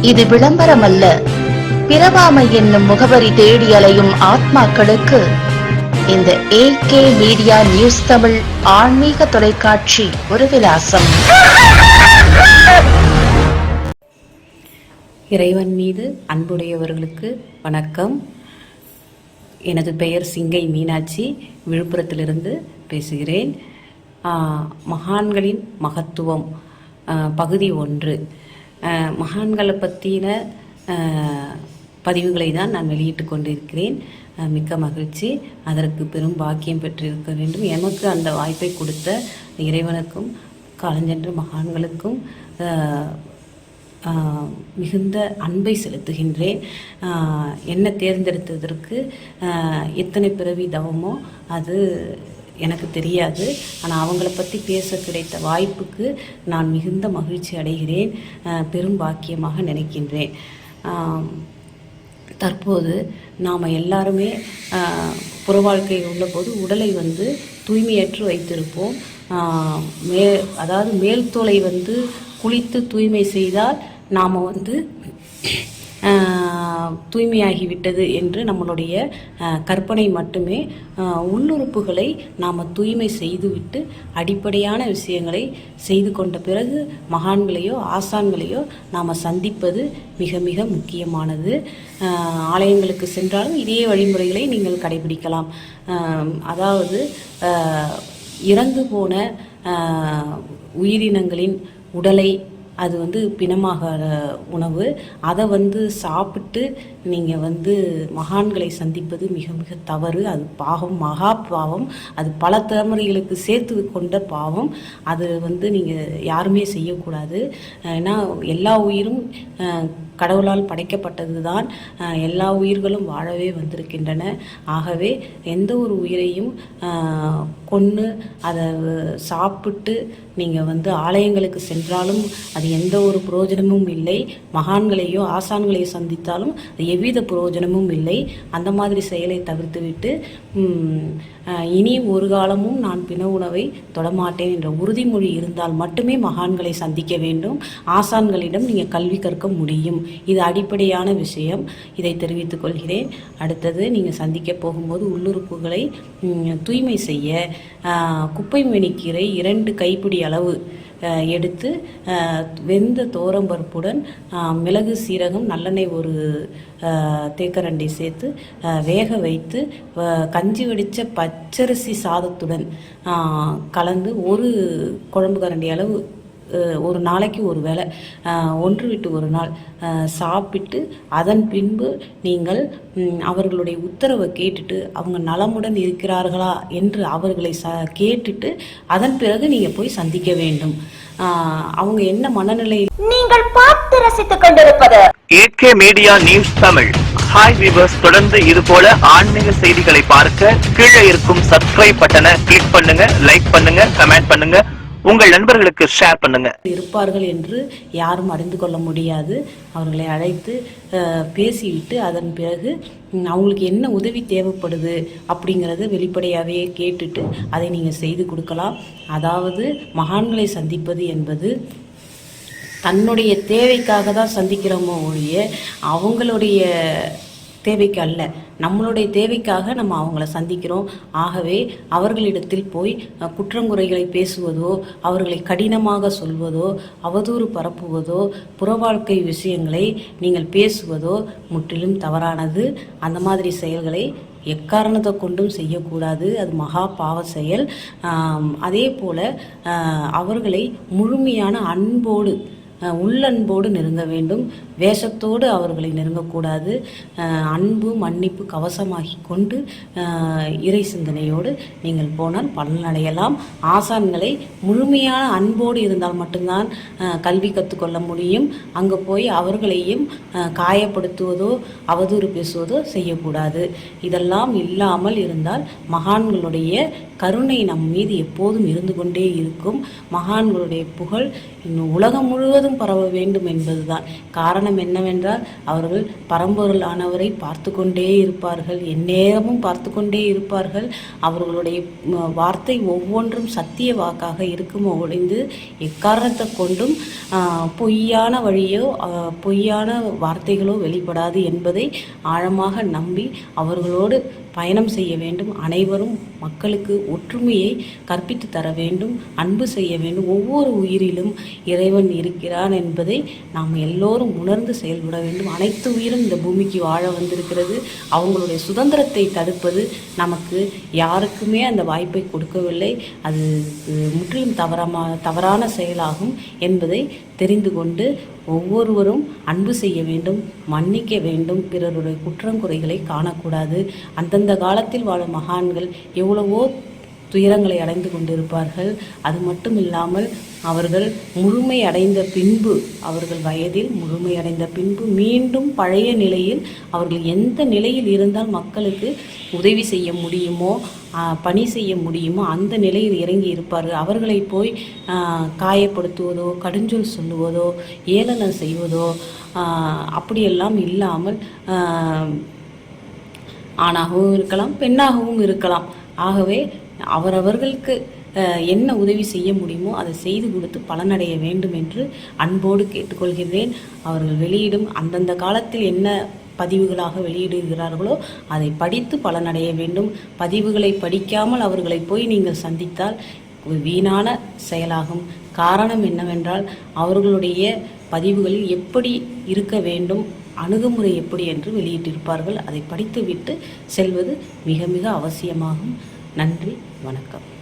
இது விளம்பரமல்ல. பிறவாமை என்னும் முகவரி தேடி அலையும் ஆத்மாக்களுக்கு இந்த ஏகே மீடியா நியூஸ் தமிழ் ஆன்மீக தொலைக்காட்சி ஒரு விலாசம். இறைவன் மீது அன்புடையவர்களுக்கு வணக்கம். எனது பெயர் சிங்கை மீனாட்சி. விழுப்புரத்திலிருந்து பேசுகிறேன். மகான்களின் மகத்துவம். பகுதி ஒன்று. மகான்களை பற்றின பதிவுகளை தான் நான் வெளியிட்டு கொண்டிருக்கிறேன். மிக்க மகிழ்ச்சி. அதற்கு பெரும் பாக்கியம் பெற்றிருக்க வேண்டும். எமக்கு அந்த வாய்ப்பை கொடுத்த இறைவனுக்கும் காலஞ்சென்ற மகான்களுக்கும் மிகுந்த அன்பை செலுத்துகின்றேன். என்னை தேர்ந்தெடுத்ததற்கு எத்தனை பிறவி தவமோ அது எனக்கு தெரியாது. ஆனால் அவங்கள பற்றி பேச கிடைத்த வாய்ப்புக்கு நான் மிகுந்த மகிழ்ச்சி அடைகிறேன். பெரும் பாக்கியமாக நினைக்கின்றேன். தற்போது நாம் எல்லாருமே ஆஹ், புற வாழ்க்கை உள்ளபோது உடலை வந்து தூய்மையற்று வைத்திருப்போம். மே அதாவது மேல் தோலை வந்து குளித்து தூய்மை செய்தால் நாம் வந்து தூய்மையாகிவிட்டது என்று நம்மளுடைய கற்பனை மட்டுமே உள்ளுறுப்புகளை நாம் தூய்மை செய்துவிட்டு அடிப்படையான விஷயங்களை செய்து கொண்ட பிறகு மகான்களையோ ஆசான்களையோ நாம் சந்திப்பது மிக மிக முக்கியமானது. ஆலயங்களுக்கு சென்றாலும் இதே வழிமுறைகளை நீங்கள் கடைபிடிக்கலாம். அதாவது இறந்து போன உயிரினங்களின் உடலை அது வந்து பிணமாகிற உணவு. அதை வந்து சாப்பிட்டு நீங்கள் வந்து மகான்களை சந்திப்பது மிக மிக தவறு. அது பாவம் மகா பாவம். அது பல தலைமுறைகளுக்கு சேர்த்து கொண்ட பாவம். அது வந்து நீங்கள் யாருமே செய்யக்கூடாது. ஏன்னா எல்லா உயிரும் கடவுளால் படைக்கப்பட்டது தான் எல்லா உயிர்களும் வாழவே வந்திருக்கின்றன. ஆகவே எந்த ஒரு உயிரையும் கொன்று அதை சாப்பிட்டு நீங்கள் வந்து ஆலயங்களுக்கு சென்றாலும் அது எந்த ஒரு புரோஜனமும் இல்லை. மகான்களையோ ஆசான்களையோ சந்தித்தாலும் அது எவ்வித புரோஜனமும் இல்லை. அந்த மாதிரி செயலை தவிர்த்துவிட்டு இனி ஒரு காலமும் நான் பிண உணவை தொடமாட்டேன் என்ற உறுதிமொழி இருந்தால் மட்டுமே மகான்களை சந்திக்க வேண்டும். ஆசான்களிடம் நீங்கள் கல்வி கற்க முடியும். இது அடிப்படையான விஷயம். இதை தெரிவித்துக் கொள்கிறேன். அடுத்தது நீங்கள் சந்திக்க போகும்போது உள்ளுறுப்புகளை தூய்மை செய்ய குப்பை மெனிக்கீரை இரண்டு கைப்பிடி அளவு எடுத்து வெந்த தோரம்பருப்புடன் மிளகு சீரகம் நல்லெண்ணெய் ஒரு தேக்கரண்டி சேர்த்து வேக வைத்து கஞ்சி வடித்த பச்சரிசி சாதத்துடன் கலந்து ஒரு குழம்பு கரண்டி அளவு ஒரு நாளைக்கு ஒரு வேளை ஒன்று விட்டு ஒரு நாள் சாப்பிட்டு அதன் பின்பு நீங்கள் அவர்களுடைய உத்தரவை கேட்டுட்டு அவங்க நலமுடன் இருக்கிறார்களா என்று அவர்களை ச கேட்டுட்டு அதன் பிறகு நீங்கள் போய் சந்திக்க வேண்டும். அவங்க என்ன மனநிலையில் நீங்கள் பார்த்து ரசித்துக் கொண்டிருப்பது AK media news Tamil. Hi viewers தொடர்ந்து இது போல ஆன்மீக செய்திகளை பார்க்க கீழே இருக்கும் சப்ஸ்கிரைப் பட்டனை கிளிக் பண்ணுங்க லைக் பண்ணுங்க கமெண்ட் பண்ணுங்க. உங்கள் நண்பர்களுக்கு ஷேர் பண்ணுங்க. இருப்பார்கள் என்று யாரும் அறிந்து கொள்ள முடியாது. அவர்களை அழைத்து பேசிவிட்டு அதன் பிறகு அவங்களுக்கு என்ன உதவி தேவைப்படுது அப்படிங்கிறத வெளிப்படையாகவே கேட்டுட்டு அதை நீங்கள் செய்து கொடுக்கலாம். அதாவது மகான்களை சந்திப்பது என்பது தன்னுடைய தேவைக்காக தான் சந்திக்கிறோமோ ஒழிய அவங்களுடைய தேவைக்கு அல்ல நம்மளுடைய தேவைக்காக நம்ம அவங்கள சந்திக்கிறோம். ஆகவே அவர்களிடத்தில் போய் குற்றங்குறைகளை பேசுவதோ அவர்களை கடினமாக சொல்வதோ அவதூறு பரப்புவதோ புற வாழ்க்கை விஷயங்களை நீங்கள் பேசுவதோ முற்றிலும் தவறானது. அந்த மாதிரி செயல்களை எக்காரணத்தை கொண்டும் செய்யக்கூடாது. அது மகா பாவ செயல். அதே போல் அவர்களை முழுமையான அன்போடு உள்ளன்போடு நெருங்க வேண்டும். வேஷத்தோடு அவர்களை நெருங்கக்கூடாது. அன்பு மன்னிப்பு கவசமாகி கொண்டு இறை சிந்தனையோடு நீங்கள் போனால் பலனடையலாம். ஆசான்களை முழுமையான அன்போடு இருந்தால் மட்டும்தான் கல்வி கற்றுக்கொள்ள முடியும். அங்கே போய் அவர்களையும் காயப்படுத்துவதோ அவதூறு பேசுவதோ செய்யக்கூடாது. இதெல்லாம் இல்லாமல் இருந்தால் மகான்களுடைய கருணை நம் மீது எப்போதும் இருந்து கொண்டே இருக்கும். மகான்களுடைய புகழ் இன்னும் உலகம் முழுவதும் பரவ வேண்டும் என்பதுதான். காரணம் என்னவென்றால் அவர்கள் பரம்பொருள் ஆனவரை பார்த்து கொண்டே இருப்பார்கள். எந்நேரமும் பார்த்து கொண்டே இருப்பார்கள். அவர்களுடைய வார்த்தை ஒவ்வொன்றும் சத்திய வாக்காக இருக்கும் ஒழிந்து எக்காரணத்தை கொண்டும் பொய்யான வழியோ பொய்யான வார்த்தைகளோ வெளிப்படாது என்பதை ஆழமாக நம்பி அவர்களோடு பயணம் செய்ய வேண்டும். அனைவரும் மக்களுக்கு ஒற்றுமையை கற்பித்து தர வேண்டும். அன்பு செய்ய வேண்டும். ஒவ்வொரு உயிரிலும் இறைவன் இருக்கிறான் என்பதை நாம் எல்லோரும் உணர்ந்து செயல்பட வேண்டும். அனைத்து உயிரும் இந்த பூமிக்கு வாழ வந்திருக்கிறது. அவங்களுடைய சுதந்திரத்தை தடுப்பது நமக்கு யாருக்குமே அந்த வாய்ப்பை கொடுக்கவில்லை. அது முற்றிலும் தவறமா தவறான செயலாகும் என்பதை தெரிந்து கொண்டு ஒவ்வொருவரும் அன்பு செய்ய வேண்டும் மன்னிக்க வேண்டும். பிறருடைய குற்றங்குறைகளை காணக்கூடாது. அந்தந்த காலத்தில் வாழும் மகான்கள் எவ்வளவோ துயரங்களை அடைந்து கொண்டிருப்பார்கள். அது மட்டும் இல்லாமல் அவர்கள் முழுமை அடைந்த பின்பு அவர்கள் வயதில் முழுமை அடைந்த பின்பு மீண்டும் பழைய நிலையில் அவர்கள் எந்த நிலையில் இருந்தால் மக்களுக்கு உதவி செய்ய முடியுமோ பணி செய்ய முடியுமோ அந்த நிலையில் இறங்கி இருப்பார்கள். அவர்களை போய் காயப்படுத்துவதோ கடுஞ்சொல் சொல்லுவதோ ஏளனம் செய்வதோ அப்படியெல்லாம் இல்லாமல் ஆணாகவும் இருக்கலாம் பெண்ணாகவும் இருக்கலாம். ஆகவே அவரவர்களுக்கு என்ன உதவி செய்ய முடியுமோ அதை செய்து கொடுத்து பலனடைய வேண்டும் என்று அன்போடு கேட்டுக்கொள்கிறேன் அவர்கள் வெளியிடும் அந்தந்த காலத்தில் என்ன பதிவுகளாக வெளியிடுகிறார்களோ அதை படித்து பலனடைய வேண்டும். பதிவுகளை படிக்காமல் அவர்களை போய் நீங்கள் சந்தித்தால் வீணான செயலாகும். காரணம் என்னவென்றால் அவர்களுடைய பதிவுகளில் எப்படி இருக்க வேண்டும் அணுகுமுறை எப்படி என்று வெளியிட்டிருப்பார்கள். அதை படித்துவிட்டு செல்வது மிக மிக அவசியமாகும். நன்றி வணக்கம்.